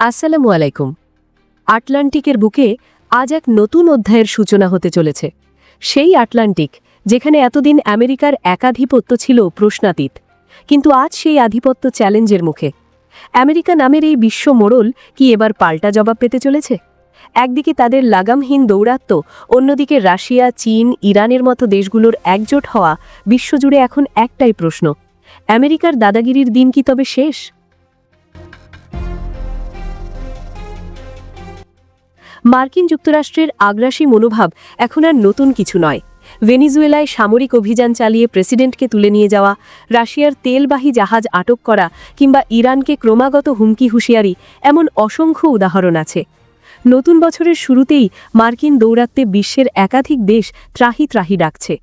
আসসালামু আলাইকুম। আটলান্টিকের বুকে আজ এক নতুন অধ্যায়ের সূচনা হতে চলেছে। সেই আটলান্টিক, যেখানে এতদিন আমেরিকার একাধিপত্য ছিল প্রশ্নাতীত, কিন্তু আজ সেই আধিপত্য চ্যালেঞ্জের মুখে। আমেরিকা নামের এই বিশ্ব মোড়ল কি এবার পাল্টা জবাব পেতে চলেছে? একদিকে তাদের লাগামহীন দৌরাত্ম্য, অন্যদিকে রাশিয়া, চীন, ইরানের মতো দেশগুলোর একজোট হওয়া, বিশ্বজুড়ে এখন একটাই প্রশ্ন, আমেরিকার দাদাগিরির দিন কি তবে শেষ? মার্কিন যুক্তরাষ্ট্রের আগ্রাসী মনোভাব এখন আর নতুন কিছু নয়। ভেনিজুয়েলায় সামরিক অভিযান চালিয়ে প্রেসিডেন্টকে তুলে নিয়ে যাওয়া, রাশিয়ার তেলবাহী জাহাজ আটক করা কিংবা ইরানকে ক্রমাগত হুমকি হুঁশিয়ারি এমন অসংখ্য উদাহরণ আছে। নতুন বছরের শুরুতেই মার্কিন দৌরাত্মে বিশ্বের একাধিক দেশ ত্রাহি ত্রাহি ডাকছে।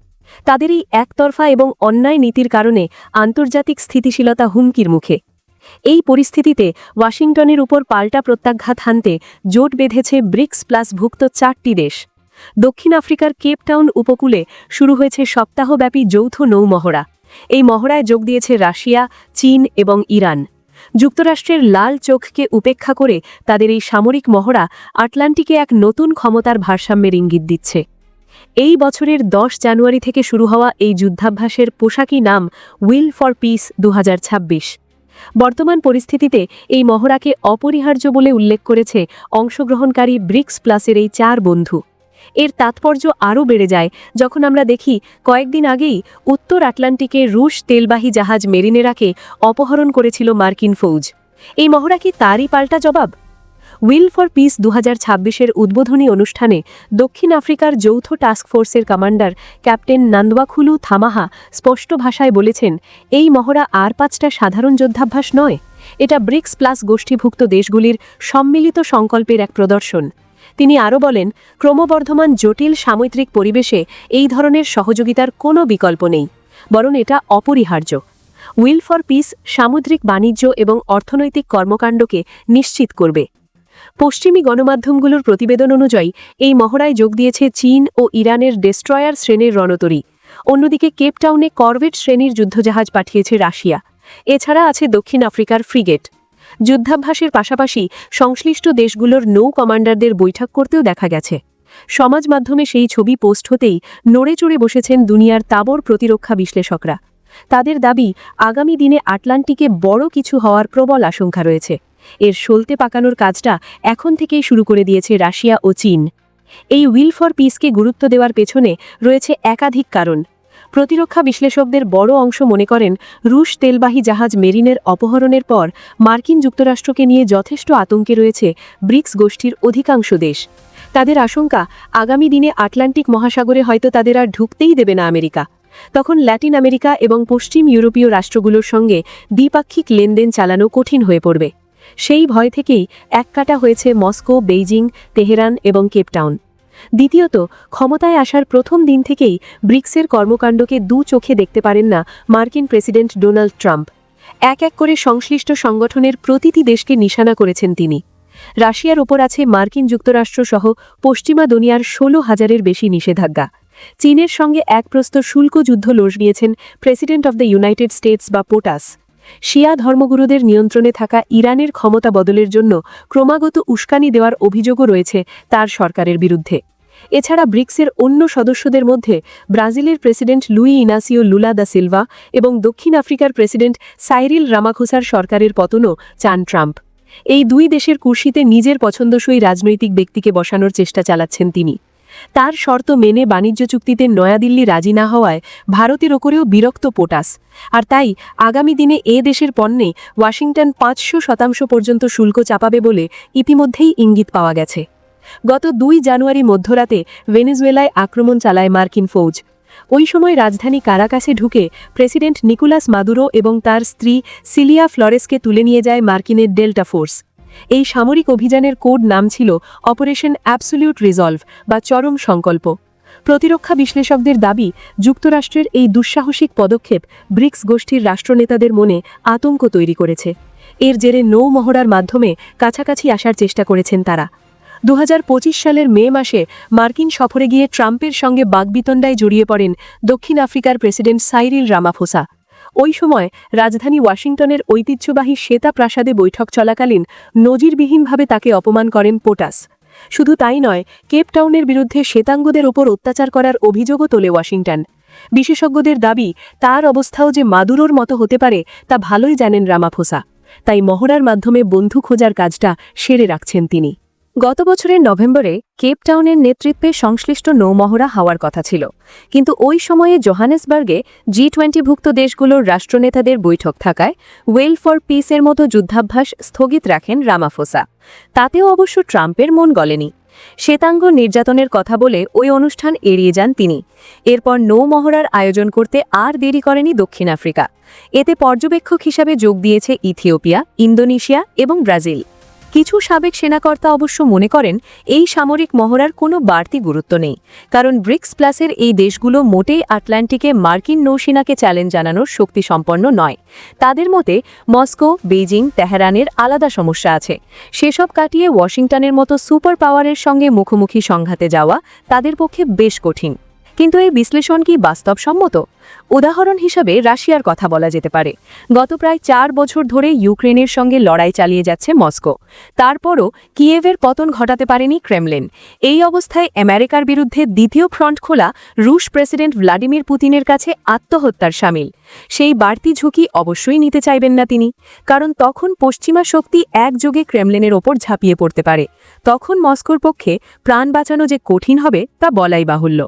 তাদের এই একতরফা এবং অন্যায় নীতির কারণে আন্তর্জাতিক স্থিতিশীলতা হুমকির মুখে। এই পরিস্থিতিতে ওয়াশিংটনের উপর পাল্টা প্রত্যাঘাত হানতে জোট বেঁধেছে ব্রিক্স প্লাস ভুক্ত চারটি দেশ। দক্ষিণ আফ্রিকার কেপটাউন উপকূলে শুরু হয়েছে সপ্তাহব্যাপী যৌথ নৌমহড়া। এই মহড়ায় যোগ দিয়েছে রাশিয়া, চীন এবং ইরান। যুক্তরাষ্ট্রের লাল চোখকে উপেক্ষা করে তাদের এই সামরিক মহড়া আটলান্টিকে এক নতুন ক্ষমতার ভারসাম্যের ইঙ্গিত দিচ্ছে। এই বছরের দশ জানুয়ারি থেকে শুরু হওয়া এই যুদ্ধাভ্যাসের পোশাকি নাম উইল ফর পিস দু হাজার ছাব্বিশ। বর্তমান পরিস্থিতিতে এই মহড়াকে অপরিহার্য বলে উল্লেখ করেছে অংশগ্রহণকারী ব্রিক্স প্লাসের এই চার বন্ধু। এর তাৎপর্য আরও বেড়ে যায় যখন আমরা দেখি কয়েকদিন আগেই উত্তর আটলান্টিকে রুশ তেলবাহী জাহাজ মেরিনেরাকে অপহরণ করেছিল মার্কিন ফৌজ। এই মহড়া কি তারই পাল্টা জবাব? উইল ফর পিস দু হাজার উদ্বোধনী অনুষ্ঠানে দক্ষিণ আফ্রিকার যৌথ টাস্ক ফোর্সের কমান্ডার ক্যাপ্টেন নান্দওয়াখুলু থামাহা স্পষ্ট ভাষায় বলেছেন, এই মহড়া আর পাঁচটা সাধারণ যোদ্ধাভ্যাস নয়। এটা ব্রিক্স প্লাস গোষ্ঠীভুক্ত দেশগুলির সম্মিলিত সংকল্পের এক প্রদর্শন। তিনি আরও বলেন, ক্রমবর্ধমান জটিল সামুদ্রিক পরিবেশে এই ধরনের সহযোগিতার কোনো বিকল্প নেই, বরং এটা অপরিহার্য। উইল ফর পিস সামুদ্রিক বাণিজ্য এবং অর্থনৈতিক কর্মকাণ্ডকে নিশ্চিত করবে। পশ্চিমী গণমাধ্যমগুলোর প্রতিবেদন অনুযায়ী, এই মহড়ায় যোগ দিয়েছে চীন ও ইরানের ডেস্ট্রয়ার শ্রেণির রণতরী। অন্যদিকে কেপটাউনে করভেট শ্রেণির যুদ্ধজাহাজ পাঠিয়েছে রাশিয়া। এছাড়া আছে দক্ষিণ আফ্রিকার ফ্রিগেট। যুদ্ধাভ্যাসের পাশাপাশি সংশ্লিষ্ট দেশগুলোর নৌ কমান্ডারদের বৈঠক করতেও দেখা গেছে। সমাজ মাধ্যমে সেই ছবি পোস্ট হতেই নড়ে চড়ে বসেছেন দুনিয়ার তাবর প্রতিরক্ষা বিশ্লেষকরা। তাদের দাবি, আগামী দিনে আটলান্টিকে বড় কিছু হওয়ার প্রবল আশঙ্কা রয়েছে। এর সলতে পাকানোর কাজটা এখন থেকেই শুরু করে দিয়েছে রাশিয়া ও চীন। এই উইল ফর পিসকে গুরুত্ব দেওয়ার পেছনে রয়েছে একাধিক কারণ। প্রতিরক্ষা বিশ্লেষকদের বড় অংশ মনে করেন, রুশ তেলবাহী জাহাজ মেরিনের অপহরণের পর মার্কিন যুক্তরাষ্ট্রকে নিয়ে যথেষ্ট আতঙ্কে রয়েছে ব্রিক্স গোষ্ঠীর অধিকাংশ দেশ। তাদের আশঙ্কা, আগামী দিনে আটলান্টিক মহাসাগরে হয়তো তাদের আর ঢুকতেই দেবে না আমেরিকা। তখন ল্যাটিন আমেরিকা এবং পশ্চিম ইউরোপীয় রাষ্ট্রগুলোর সঙ্গে দ্বিপাক্ষিক লেনদেন চালানো কঠিন হয়ে পড়বে। সেই ভয় থেকেই এককাটা হয়েছে মস্কো, বেইজিং, তেহরান এবং কেপটাউন দ্বিতীয়ত, ক্ষমতায় আসার প্রথম দিন থেকেই ব্রিক্সের কর্মকাণ্ডকে দু চোখে দেখতে পারেন না মার্কিন প্রেসিডেন্ট ডোনাল্ড ট্রাম্প। এক এক করে সংশ্লিষ্ট সংগঠনের প্রতিটি দেশকে নিশানা করেছেন তিনি। রাশিয়ার ওপর আছে মার্কিন যুক্তরাষ্ট্র সহ পশ্চিমা দুনিয়ার ষোলো হাজারের বেশি নিষেধাজ্ঞা। চীনের সঙ্গে একপ্রস্ত শুল্ক যুদ্ধ লোষ নিয়েছেন president of the United States বা পোটাস। শিয়া ধর্মগুরুদের নিয়ন্ত্রণে থাকা ইরানের ক্ষমতা বদলের জন্য ক্রমাগত উস্কানি দেওয়ার অভিযোগও রয়েছে তার সরকারের বিরুদ্ধে। এছাড়া ব্রিক্সের অন্য সদস্যদের মধ্যে ব্রাজিলের president Luiz Inacio Lula da Silva এবং দক্ষিণ আফ্রিকার প্রেসিডেন্ট সাইরিল রামাখোসার সরকারের পতনও চান ট্রাম্প। এই দুই দেশের কুর্সিতে নিজের পছন্দসই রাজনৈতিক ব্যক্তিকে বসানোর চেষ্টা চালাচ্ছেন তিনি। তার শর্ত মেনে বাণিজ্য চুক্তিতে নয়াদিল্লি রাজি না হওয়ায় ভারতের ওপরেও বিরক্ত পোটাস। আর তাই আগামী দিনে এ দেশের পণ্যে ওয়াশিংটন পাঁচশো শতাংশ পর্যন্ত শুল্ক চাপাবে বলে ইতিমধ্যেই ইঙ্গিত পাওয়া গেছে। গত দুই জানুয়ারি মধ্যরাতে ভেনেজুয়েলায় আক্রমণ চালায় মার্কিন ফৌজ। ওই সময় রাজধানী কারাকাসে ঢুকে প্রেসিডেন্ট নিকোলাস মাদুরো এবং তার স্ত্রী সিলিয়া ফ্লরেসকে তুলে নিয়ে যায় মার্কিনের ডেল্টা ফোর্স। এই সামরিক অভিযানের কোড নাম ছিল অপারেশন অ্যাবসোলিউট রিজলভ বা চরম সংকল্প। প্রতিরক্ষা বিশ্লেষকদের দাবি, যুক্তরাষ্ট্রের এই দুঃসাহসিক পদক্ষেপ ব্রিক্স গোষ্ঠীর রাষ্ট্রনেতাদের মনে আতঙ্ক তৈরি করেছে। এর জেরে নৌ মহড়ার মাধ্যমে কাছাকাছি আসার চেষ্টা করেছেন তারা। দু হাজার পঁচিশ সালের মে মাসে মার্কিন সফরে গিয়ে ট্রাম্পের সঙ্গে বাগবিতণ্ডায় জড়িয়ে পড়েন দক্ষিণ আফ্রিকার প্রেসিডেন্ট সাইরিল রামাফোসা। ওই সময় রাজধানী ওয়াশিংটনের ঐতিহ্যবাহী শ্বেতা প্রাসাদে বৈঠক চলাকালীন নজিরবিহীনভাবে তাকে অপমান করেন পোটাস। শুধু তাই নয় কেপটাউনের বিরুদ্ধে শ্বেতাঙ্গদের ওপর অত্যাচার করার অভিযোগও তোলে ওয়াশিংটন। বিশেষজ্ঞদের দাবি, তার অবস্থাও যে মাদুরোর মতো হতে পারে, তা ভালোই জানেন রামাফোসা। তাই মহড়ার মাধ্যমে বন্ধু খোঁজার কাজটা সেরে রাখছেন তিনি। গত বছরের নভেম্বরে কেপটাউনের নেতৃত্বে সংশ্লিষ্ট নৌমহড়া হওয়ার কথা ছিল। কিন্তু ওই সময়ে জোহানেসবার্গে জি টোয়েন্টিভুক্ত দেশগুলোর রাষ্ট্রনেতাদের বৈঠক থাকায় ওয়েল ফর পিসের মতো যুদ্ধাভ্যাস স্থগিত রাখেন রামাফোসা। তাতেও অবশ্য ট্রাম্পের মন গলেনি। শ্বেতাঙ্গ নির্যাতনের কথা বলে ওই অনুষ্ঠান এড়িয়ে যান তিনি। এরপর নৌমহড়ার আয়োজন করতে আর দেরি করেনি দক্ষিণ আফ্রিকা। এতে পর্যবেক্ষক হিসাবে যোগ দিয়েছে ইথিওপিয়া, ইন্দোনেশিয়া এবং ব্রাজিল। কিছু সাবেক সেনাকর্তা অবশ্য মনে করেন, এই সামরিক মহড়ার কোনো বাড়তি গুরুত্ব নেই। কারণ ব্রিক্স প্লাসের এই দেশগুলো মোটেই আটলান্টিকে মার্কিন নৌসেনাকে চ্যালেঞ্জ জানানোর শক্তি সম্পন্ন নয়। তাদের মতে, মস্কো, বেইজিং, তেহরানের আলাদা সমস্যা আছে। সেসব কাটিয়ে ওয়াশিংটনের মতো সুপার পাওয়ারের সঙ্গে মুখোমুখি সংঘাতে যাওয়া তাদের পক্ষে বেশ কঠিন। কিন্তু এই বিশ্লেষণ কি বাস্তবসম্মত? উদাহরণ হিসাবে রাশিয়ার কথা বলা যেতে পারে। গত প্রায় চার বছর ধরে ইউক্রেনের সঙ্গে লড়াই চালিয়ে যাচ্ছে মস্কো। তারপরও কিয়েভের পতন ঘটাতে পারেনি ক্রেমলিন। এই অবস্থায় আমেরিকার বিরুদ্ধে দ্বিতীয় ফ্রন্ট খোলা রুশ প্রেসিডেন্ট ভ্লাদিমির পুতিনের কাছে আত্মহত্যার সামিল। সেই বাড়তি ঝুঁকি অবশ্যই নিতে চাইবেন না তিনি। কারণ তখন পশ্চিমা শক্তি একযোগে ক্রেমলিনের ওপর ঝাঁপিয়ে পড়তে পারে। তখন মস্কোর পক্ষে প্রাণ বাঁচানো যে কঠিন হবে তা বলাই বাহুল্য।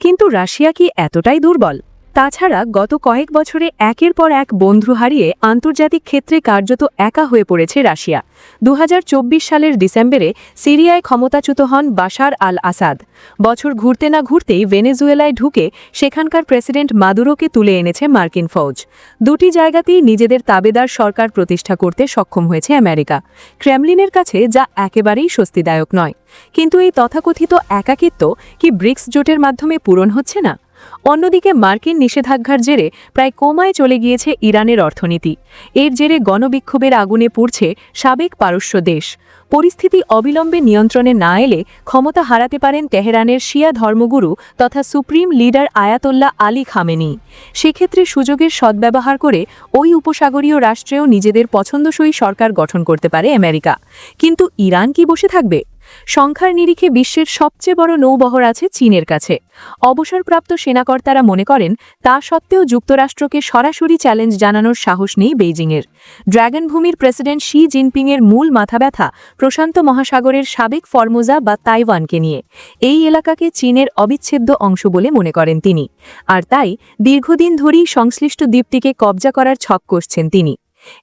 কিন্তু রাশিয়া কি এতটাই দুর্বল? তাছাড়া গত কয়েক বছরে একের পর এক বন্ধু হারিয়ে আন্তর্জাতিক ক্ষেত্রে কার্যত একা হয়ে পড়েছে রাশিয়া। দু হাজার চব্বিশ সালের ডিসেম্বরে সিরিয়ায় ক্ষমতাচ্যুত হন বাশার আল আসাদ বছর ঘুরতে না ঘুরতেই ভেনেজুয়েলায় ঢুকে সেখানকার প্রেসিডেন্ট মাদুরোকে তুলে এনেছে মার্কিন ফৌজ। দুটি জায়গাতেই নিজেদের তাবেদার সরকার প্রতিষ্ঠা করতে সক্ষম হয়েছে আমেরিকা। ক্রেমলিনের কাছে যা একেবারেই স্বস্তিদায়ক নয়। কিন্তু এই তথাকথিত একাকিত্ব কি ব্রিক্স জোটের মাধ্যমে পূরণ হচ্ছে না? অন্যদিকে মার্কিন নিষেধাজ্ঞার জেরে প্রায় কোমায় চলে গিয়েছে ইরানের অর্থনীতি। এর জেরে গণবিক্ষোভের আগুনে পুড়ছে সাবেক পারস্য দেশ। পরিস্থিতি অবিলম্বে নিয়ন্ত্রণে না এলে ক্ষমতা হারাতে পারেন তেহরানের শিয়া ধর্মগুরু তথা supreme leader Ayatollah Ali Khamenei. সেক্ষেত্রে সুযোগের সদ্ব্যবহার করে ওই উপসাগরীয় রাষ্ট্রেও নিজেদের পছন্দসই সরকার গঠন করতে পারে আমেরিকা। কিন্তু ইরান কি বসে থাকবে? সংখ্যার নিরিখে বিশ্বের সবচেয়ে বড় নৌবহর আছে চীনের কাছে। অবসরপ্রাপ্ত সেনাকর্তারা মনে করেন, তা সত্ত্বেও যুক্তরাষ্ট্রকে সরাসরি চ্যালেঞ্জ জানানোর সাহস নেই বেইজিংয়ের। ড্র্যাগন ভূমির প্রেসিডেন্ট শি জিনপিংয়ের মূল মাথাব্যথা প্রশান্ত মহাসাগরের সাবেক ফর্মোজা বা তাইওয়ানকে নিয়ে। এই এলাকাকে চীনের অবিচ্ছেদ্য অংশ বলে মনে করেন তিনি। আর তাই দীর্ঘদিন ধরেই সংশ্লিষ্ট দ্বীপটিকে কবজা করার ছক কষছেন তিনি।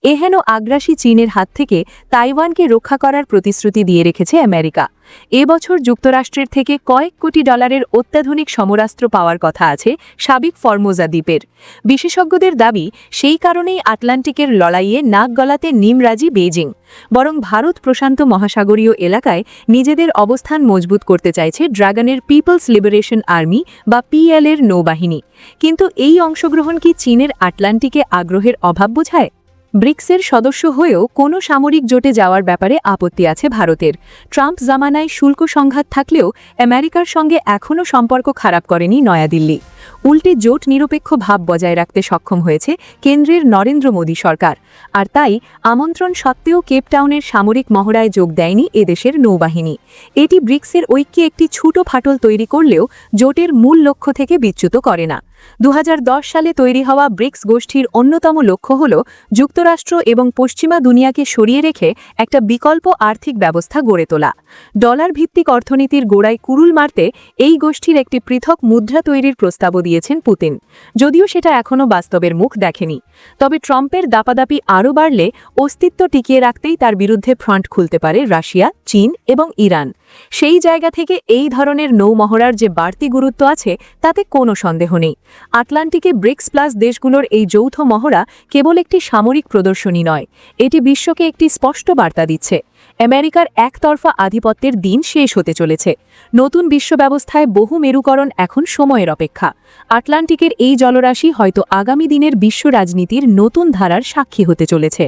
এহেন আগ্রাসী চীনের হাত থেকে তাইওয়ানকে রক্ষা করার প্রতিশ্রুতি দিয়ে রেখেছে আমেরিকা। এবছর যুক্তরাষ্ট্রের থেকে কয়েক কোটি ডলারের অত্যাধুনিক সমরাস্ত্র পাওয়ার কথা আছে সাবিক ফরমোজা দ্বীপের। বিশেষজ্ঞদের দাবি, সেই কারণেই আটলান্টিকের লড়াইয়ে নাক গলাতে নিমরাজি বেইজিং। বরং ভারত প্রশান্ত মহাসাগরীয় এলাকায় নিজেদের অবস্থান মজবুত করতে চাইছে ড্রাগনের পিপলস লিবারেশন আর্মি বা পিএল এর নৌবাহিনী। কিন্তু এই অংশগ্রহণ কি চীনের আটলান্টিকে আগ্রহের অভাব বোঝায়? ব্রিক্সের সদস্য হয়েও কোনো সামরিক জোটে যাওয়ার ব্যাপারে আপত্তি আছে ভারতের। ট্রাম্প জামানায় শুল্ক সংঘাত থাকলেও আমেরিকার সঙ্গে এখনও সম্পর্ক খারাপ করেনি নয়াদিল্লি। উল্টে জোট নিরপেক্ষ ভাব বজায় রাখতে সক্ষম হয়েছে কেন্দ্রের নরেন্দ্র মোদী সরকার। আর তাই আমন্ত্রণ সত্ত্বেও কেপটাউনের সামরিক মহড়ায় যোগ দেয়নি এদেশের নৌবাহিনী। এটি ব্রিক্সের ঐক্যে একটি ছুটো ফাটল তৈরি করলেও জোটের মূল লক্ষ্য থেকে বিচ্যুত করে না। দু হাজার দশ সালে তৈরি হওয়া ব্রিক্স গোষ্ঠীর অন্যতম লক্ষ্য হল যুক্তরাষ্ট্র এবং পশ্চিমা দুনিয়াকে সরিয়ে রেখে একটা বিকল্প আর্থিক ব্যবস্থা গড়ে তোলা। ডলার ভিত্তিক অর্থনীতির গোড়ায় কুরুল মারতে এই গোষ্ঠীর একটি পৃথক মুদ্রা তৈরির প্রস্তাবও দিয়েছেন পুতিন। যদিও সেটা এখনও বাস্তবের মুখ দেখেনি। তবে ট্রাম্পের দাপাদাপি আরও বাড়লে অস্তিত্ব টিকিয়ে রাখতেই তার বিরুদ্ধে ফ্রন্ট খুলতে পারে রাশিয়া চীন এবং ইরান। সেই জায়গা থেকে এই ধরনের নৌমহড়ার যে বাড়তি গুরুত্ব আছে, তাতে কোনো সন্দেহ নেই। আটলান্টিকে ব্রিক্স প্লাস দেশগুলোর এই যৌথ মহড়া কেবল একটি সামরিক প্রদর্শনী নয়, এটি বিশ্বকে একটি স্পষ্ট বার্তা দিচ্ছে। আমেরিকার একতরফা আধিপত্যের দিন শেষ হতে চলেছে। নতুন বিশ্ব ব্যবস্থায় বহু মেরুকরণ এখন সময়ের অপেক্ষা। আটলান্টিকের এই জলরাশি হয়তো আগামী দিনের বিশ্ব রাজনীতির নতুন ধারার সাক্ষী হতে চলেছে।